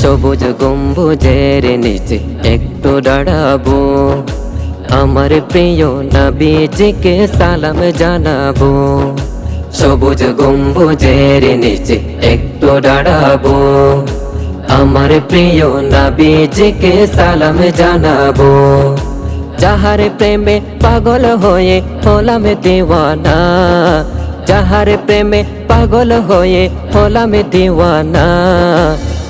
সবুজ গম্বুজের নিচে একটু দাঁড়াবো আমার প্রিয় নবীজিকে সালাম জানাবো সবুজ গম্বুজের নিচে একটু দাঁড়াবো আমার প্রিয় নবীজিকে সালাম জানাবো যাহার প্রেমে পাগল হয়ে হলাম দিওয়ানা যাহার প্রেমে পাগল হয়ে হলাম দিওয়ানা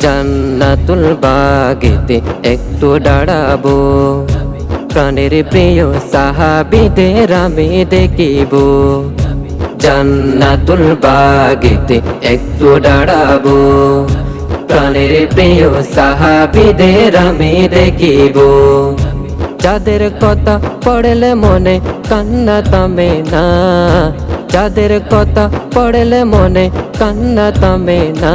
জান্নাতুল বাগেতে একটু দাঁড়াবো। প্রাণের প্রিয় সাহাবিদের আমি দেখিব। জান্নাতুল বাগেতে একটু দাঁড়াবো। প্রাণের প্রিয় সাহাবিদের আমি দেখিব। যাদের কথা পড়লে মনে কান্না তামে না। যাদের কথা পড়লে মনে কান্না থামে না।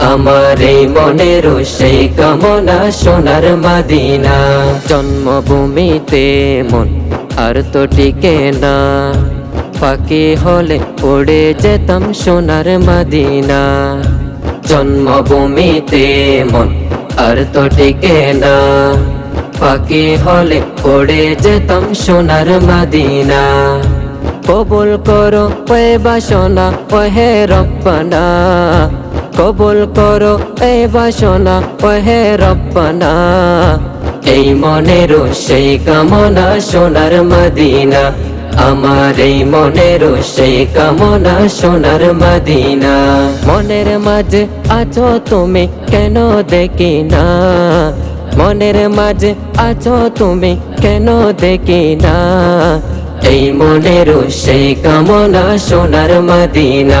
আমার এই মনের সেই কামনা সোনার মদিনা। জন্মভূমিতে মন আর তো টিকে না। পাখি হলে উড়ে যেতাম সোনার মদিনা। জন্মভূমিতে মন আর তো টিকে না। পাখি হলে উড়ে যেতাম সোনার মদিনা। কবুল করো ওই বাসনা, ওহে রব্বানা। কবুল করো এ বাসনা, ওহে রব্বানা। এই মনের সেই কামনা সোনার মদিনা, আমার এই মনের সেই কামনা সোনার মদিনা। মনের মাঝে আছো তুমি কেন দেখি না মনের মাঝে আছো তুমি কেন দেখি না এই মনের সেই কামনা সোনার মদিনা